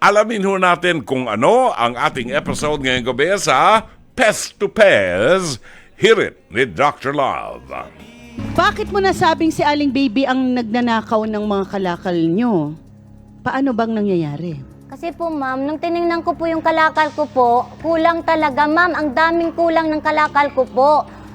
Alamin ho natin kung ano ang ating episode ngayong gabi sa Pest to Pez. Hear it ni Dr. Love. Bakit mo nasabing si Aling Baby ang nagnanakaw ng mga kalakal nyo? Paano bang nangyayari? Kasi po ma'am, nung tiningnan ko po yung kalakal ko po, kulang talaga ma'am, ang daming kulang ng kalakal ko po.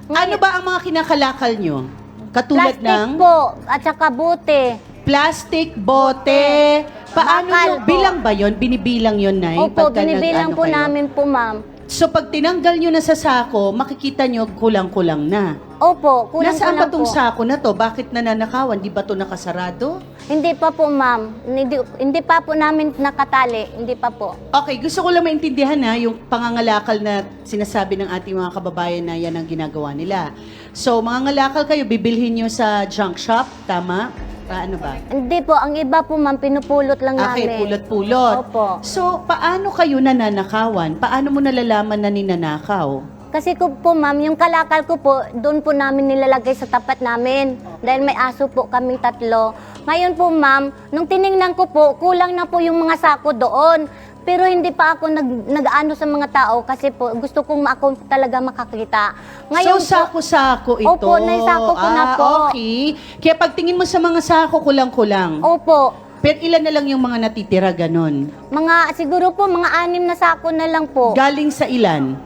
Ano ba ang mga kinakalakal nyo? Katulad Plastic ng po, at saka bote. plastic, bote. Paano Bakal nyo, po. bilang ba yon? Binibilang yon, Nay? Opo, pagka binibilang nag-ano po kayo? namin po ma'am. So pag tinanggal nyo na sa sako, makikita nyo kulang-kulang na. Opo, kulang Nasaan ba kulang tong po. sako na to? Bakit nananakawan? Di ba to nakasarado? Hindi pa po ma'am, hindi, hindi pa po namin nakatali, hindi pa po. Okay, gusto ko lang maintindihan na yung pangangalakal na sinasabi ng ating mga kababayan na yan ang ginagawa nila. So, mangangalakal kayo, bibilhin nyo sa junk shop, tama? Paano ba? Hindi po, ang iba po ma'am, pinupulot lang Okay, namin. pulot-pulot. Opo. So, paano kayo nananakawan? Paano mo nalalaman na ninanakaw? Kasi ko po ma'am, yung kalakal ko po, doon po namin nilalagay sa tapat namin. Dahil may aso po kaming tatlo. Ngayon po ma'am, nung tiningnan ko po, kulang na po yung mga sako doon. Pero hindi pa ako nag, nag-ano sa mga tao kasi po gusto kong ma- ako talaga makakita. Ngayon so, sako-sako ito? Opo, naisako ko na ah, po. okay. Kaya pagtingin mo sa mga sako, kulang-kulang. po, opo, Pero ilan na lang yung mga natitira ganon? mga, siguro po mga anim na sako na lang po. Galing sa ilan?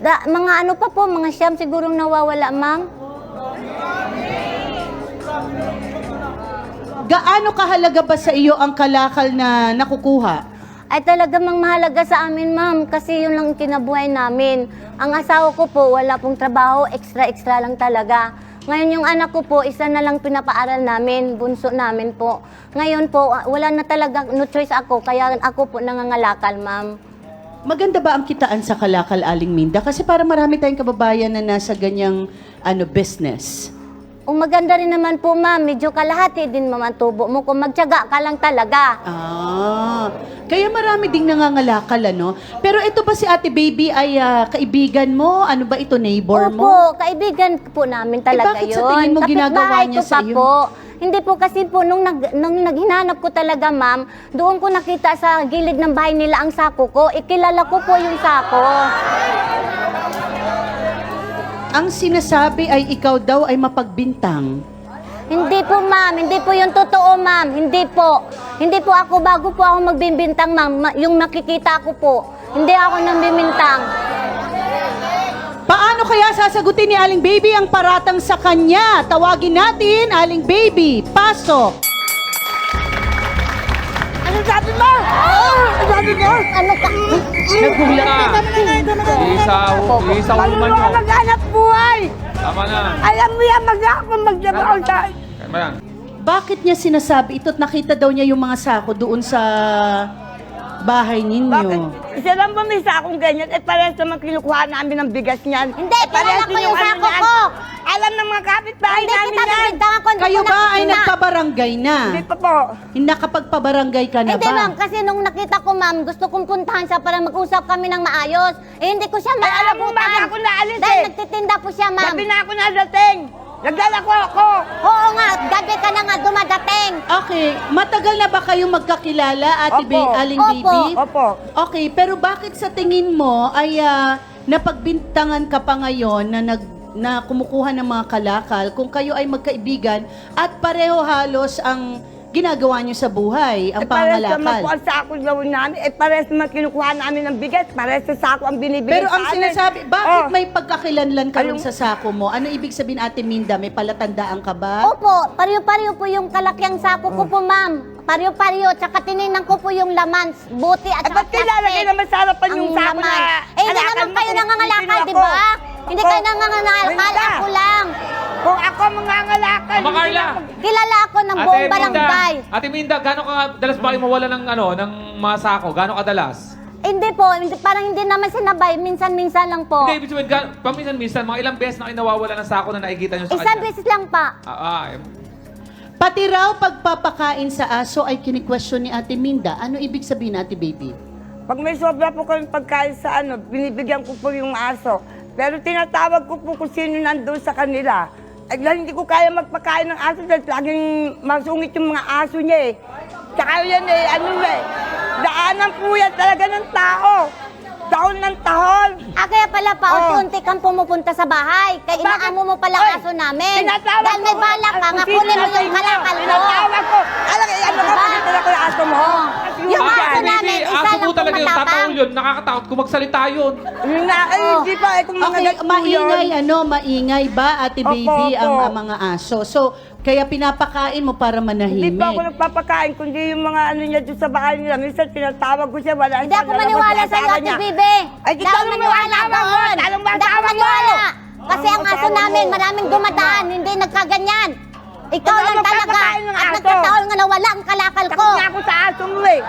Da, mga ano pa po, mga siyam sigurong nawawala ma'am. Gaano kahalaga ba sa iyo ang kalakal na nakukuha? ay talaga mang mahalaga sa amin, ma'am, kasi yun lang ang kinabuhay namin. Ang asawa ko po, wala pong trabaho, extra-extra lang talaga. Ngayon yung anak ko po, isa na lang pinapaaral namin, bunso namin po. Ngayon po, ah, wala na talaga, no choice ako, kaya ako po nangangalakal, ma'am. Maganda ba ang kitaan sa kalakal Aling Minda? Kasi para marami tayong kababayan na nasa ganyang ano business. Kung maganda rin naman po, ma'am, medyo kalahati din naman tubo mo. Kung magtyaga ka lang talaga. Ah, kaya marami ding nangangalakal ano. Pero ito ba si Ate Baby ay ah, kaibigan mo? Ano ba ito neighbor mo? Opo, kaibigan po namin talaga bakit yun. sa tingin mo ginagawa Kapitbahay niya ko sa pa? Po. Hindi po kasi po, nung, nag, nung naghinanap ko talaga, ma'am, doon ko nakita sa gilid ng bahay nila ang sako ko. Ikilala ko po yung sako. Ang sinasabi ay ikaw daw ay mapagbintang. Hindi po, ma'am. Hindi po yung totoo, ma'am. Hindi po. Hindi po ako, bago po ako magbimbintang, ma'am, ma- yung nakikita ko po. Hindi ako nang bimintang. Paano kaya sasagutin ni Aling Baby ang paratang sa kanya? Tawagin natin, Aling Baby. Pasok. Ano sabi mo? Ano sabi mo? Ano ka? Nagulat. Isaw, isaw naman Marunong ka nyo. maghanap buhay. Tama na. Alam mo yan, mag-aakong magtrabaho sa... Tama yan. Bakit niya sinasabi ito? at Nakita daw niya yung mga sako doon sa bahay Bakit? ninyo. Isa lang ba may sakong ganyan? Eh, parehas naman kinukuha namin ng bigas niyan. Hindi, Eh, parehas ko yung ano sako niyan. ko. Alam ng mga kapitbahay Hindi namin kita yan. ko. Kayo ba ay nagpabarangay na? Hindi pa po. Nakapagpabarangay ka na Hindi ba? ma'am, kasi nung nakita ko ma'am, gusto kong puntahan siya para mag-usap kami ng maayos. Eh hindi ko siya Ay, alam mo, maabutan. bago ako naalis Dahil eh. nagtitinda po siya ma'am. Gabi na ako nadating. Nagdala ko ako. Oo nga, gabi ka na nga dumadating. Okay, matagal na ba kayong magkakilala, Ate Opo. Ba- Aling Opo. Baby? Opo. Okay, pero bakit sa tingin mo ay ah, napagbintangan ka pa ngayon na nag na kumukuha ng mga kalakal kung kayo ay magkaibigan at pareho halos ang ginagawa niyo sa buhay, ang Eh, parehas naman po pangalakal. ang sako gawin namin. Eh, parehas naman kinukuha namin ng bigas. Parehas sa sako ang binibigay Pero ang sinasabi, bakit Oh. may pagkakilanlan ka rin sa sako mo? Ano ibig sabihin, Ate Minda? May palatandaan ka ba? Opo, pariyo-pariyo po yung kalakyang sako ko po ma'am. Pariyo-pariyo, tsaka tinignan ko po yung laman, buti at Eh, saka ba't nilalagay naman sa harapan yung Ang sako na laman. Eh, hindi naman kayo nangangalakal, di ba? Hindi kayo nangangalakal, ako lang. Kung ako mangangalakal, hindi Carla. ako- Kilala ako ng buong barangay. Ate Minda, gano'ng kadalas ba kayo mawala ng, ano, ng mga sako? Gano'ng kadalas? Hindi po, hindi, parang hindi naman sinabay, minsan-minsan lang po. Hindi, ibig sabihin, paminsan-minsan, mga ilang beses na kayo nawawala ng sako na nakikita nyo sa Isang kanya. beses lang pa. Ah, ah, eh. Pati raw pagpapakain sa aso ay kini-question ni Ate Minda. Ano ibig sabihin, Ate Baby? Pag may sobra po kami pagkain sa ano, binibigyan ko po yung aso. Pero tinatawag ko po kung sino nandun sa kanila. Eh, dahil hindi ko kaya magpakain ng aso dahil laging masungit yung mga aso niya eh. Tsaka yan eh, ano eh, daanan po yan talaga ng tao. Taon ng tahon. Ah, kaya pala pa, Oh. unti kang pumupunta sa bahay. Kaya Bakit? inaamo mo pala Oy, aso namin. Dahil may balak ka, nga kunin mo yung kalakal mo. Tinatawag ko. Alam, eh, ano ka, Diba? ko yung aso mo. Oh. Yung aso na- namin, po talaga yung tataw yun. Nakakatakot kung magsalita yun. Yun na, eh, Oh. hindi pa, eh, kung mga Okay, ganito yun. maingay ano, maingay ba Ate Opo, Baby ang, opo. ang mga aso. So, kaya pinapakain mo para Hindi manahimik. pa ako nagpapakain, kundi yung mga ano niya doon sa bahay nila. Minsan tinatawag ko siya, wala Hindi siya, ako lalabas maniwala yung sa iyo, Ate niya. Bibi. Ay, Hindi ako maniwala mo. doon. Talong ba Hindi ako mo? maniwala. Kasi Ang ang aso namin, maraming dumadaan, hindi nagkaganyan. Ikaw Wala lang talaga. magpapakain ng At aso. nagkataon nga nawala ang kalakal ko. Takot na ako sa aso mo eh.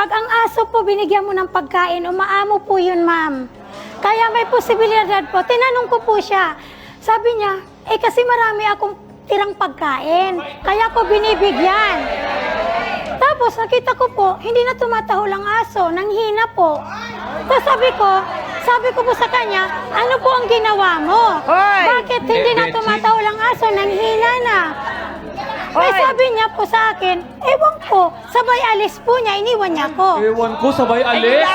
Pag ang aso po binigyan mo ng pagkain, umaamo po yun, ma'am. Kaya may posibilidad po. Tinanong ko po siya. Sabi niya, eh kasi marami akong tirang pagkain. Kaya ko binibigyan. Tapos nakita ko po, hindi na tumatahol ang aso, nanghina po. Tapos sabi ko, sabi ko po sa kanya, ano po ang ginawa mo? Hoy! Bakit hindi na Betsy. tumatahol ang aso, nanghina na? Ay, sabi niya po sa akin, ewan ko, sabay alis po niya, iniwan niya ko. Ewan ko, sabay Ay, alis.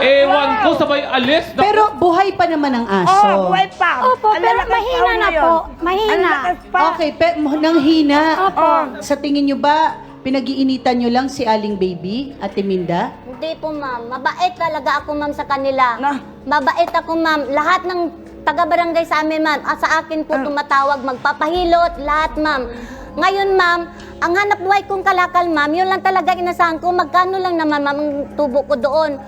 Ewan ko, sabay alis. Naku, Pero buhay pa naman ang Oo, aso. oh, buhay pa. Opo, Ang pero lalakas mahina na po. Mahina. Ang lakas pa. Okay, pe, nang hina. Opo. Sa tingin nyo ba, pinag-iinitan nyo lang si Aling Baby, Ate Minda? Hindi po, ma'am. Mabait talaga ako, ma'am, sa kanila. Na. Mabait ako, ma'am. Lahat ng taga-barangay sa amin, ma'am, ah, sa akin po Ah. tumatawag, magpapahilot, lahat, ma'am. Ngayon, ma'am, ang hanap buhay kong kalakal, ma'am, yun lang talaga inasahan ko. Magkano lang naman, ma'am, ang tubo ko doon.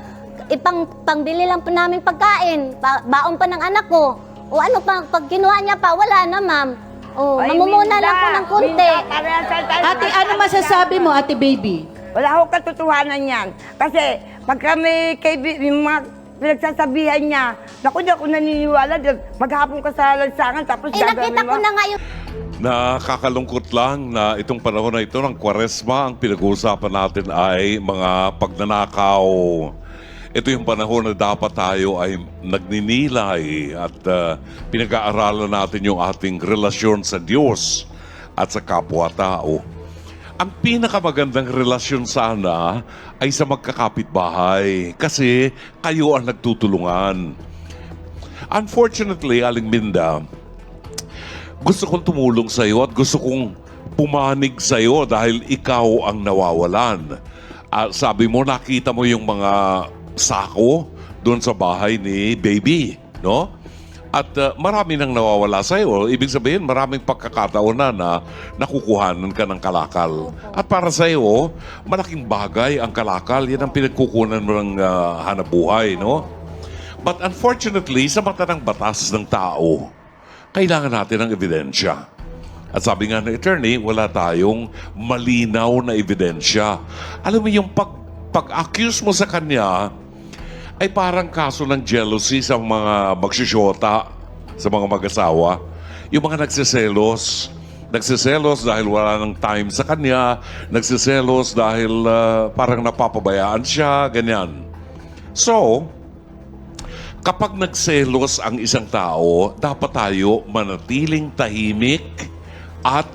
Ipang pangbili lang po namin pagkain. Pa, baon pa ng anak ko. O ano pa, pag kinuha niya pa, wala na, ma'am. O, Ay, mamumuna Minda, lang po ng kunti. Minda, parehas tayo tayo Ate, ano masasabi mo, Ate Baby? Wala akong katotohanan yan. Kasi pag kami kay yung mga pinagsasabihan niya, naku, di ako naniniwala. Maghapon ka sa lansangan, tapos Eh, nakita ko na nga yung Nakakalungkot lang na itong panahon na ito ng kwaresma, ang pinag-uusapan natin ay mga pagnanakaw. Ito yung panahon na dapat tayo ay nagninilay at ah, pinag-aaralan natin yung ating relasyon sa Diyos at sa kapwa-tao. Ang pinakamagandang relasyon sana ay sa magkakapitbahay kasi kayo ang nagtutulungan. Unfortunately, Aling Minda, gusto kong tumulong sa iyo at gusto kong pumanig sa iyo dahil ikaw ang nawawalan. Ah, sabi mo, nakita mo yung mga sako doon sa bahay ni baby, no? At ah, marami nang nawawala sa iyo. Ibig sabihin, maraming pagkakataon na na nakukuhanan ka ng kalakal. At para sa iyo, malaking bagay ang kalakal. Yan ang pinagkukunan mo ng ah, hanap buhay, no? But unfortunately, sa mata ng batas ng tao, kailangan natin ng ebidensya. At sabi nga ng attorney, wala tayong malinaw na ebidensya. Alam mo yung pag, pag-accuse mo sa kanya, ay parang kaso ng jealousy sa mga magsisyota, sa mga mag-asawa. Yung mga nagsiselos. Nagsiselos dahil wala ng time sa kanya. Nagsiselos dahil ah, parang napapabayaan siya, ganyan. So, Kapag nagselos ang isang tao, dapat tayo manatiling tahimik at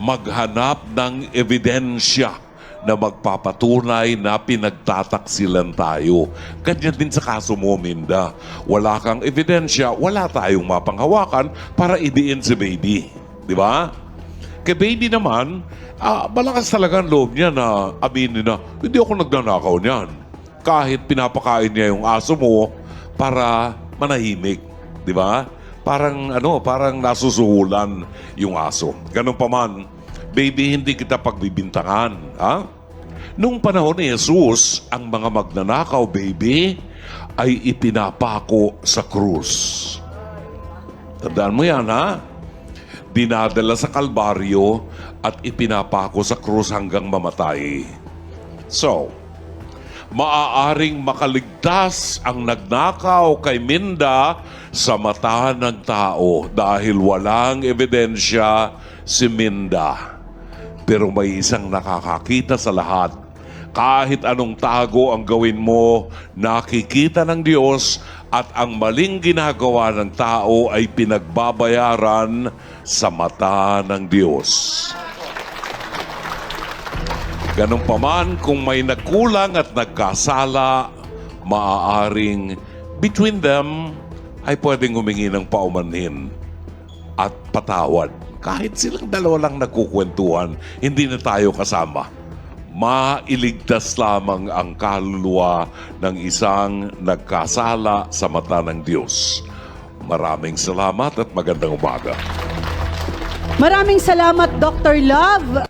maghanap ng ebidensya na magpapatunay na pinagtataksilan tayo. Ganyan din sa kaso mo, Minda. Wala kang ebidensya, wala tayong mapanghawakan para idiin si baby. Di ba? Kay baby naman, ah, malakas talaga ang loob niya na aminin na, hindi ako nagnanakaw niyan. Kahit pinapakain niya yung aso mo para manahimik. Di ba? Parang ano, parang nasusuhulan yung aso. Ganun pa man, baby, hindi kita pagbibintangan. Ha? Nung panahon ni Jesus, ang mga magnanakaw, baby, ay ipinapako sa krus. Tandaan mo yan, ha? dinadala sa kalbaryo at ipinapako sa krus hanggang mamatay. So, maaaring makaligtas ang nagnakaw kay Minda sa mata ng tao dahil walang ebidensya si Minda. Pero may isang nakakakita sa lahat. Kahit anong tago ang gawin mo, nakikita ng Diyos at ang maling ginagawa ng tao ay pinagbabayaran sa mata ng Diyos. Ganun pa man, kung may nagkulang at nagkasala, maaaring between them ay pwedeng humingi ng paumanhin at patawad. Kahit silang dalawa lang nagkukwentuhan, hindi na tayo kasama. Mailigtas lamang ang kaluluwa ng isang nagkasala sa mata ng Diyos. Maraming salamat at magandang umaga. Maraming salamat, Dr. Love.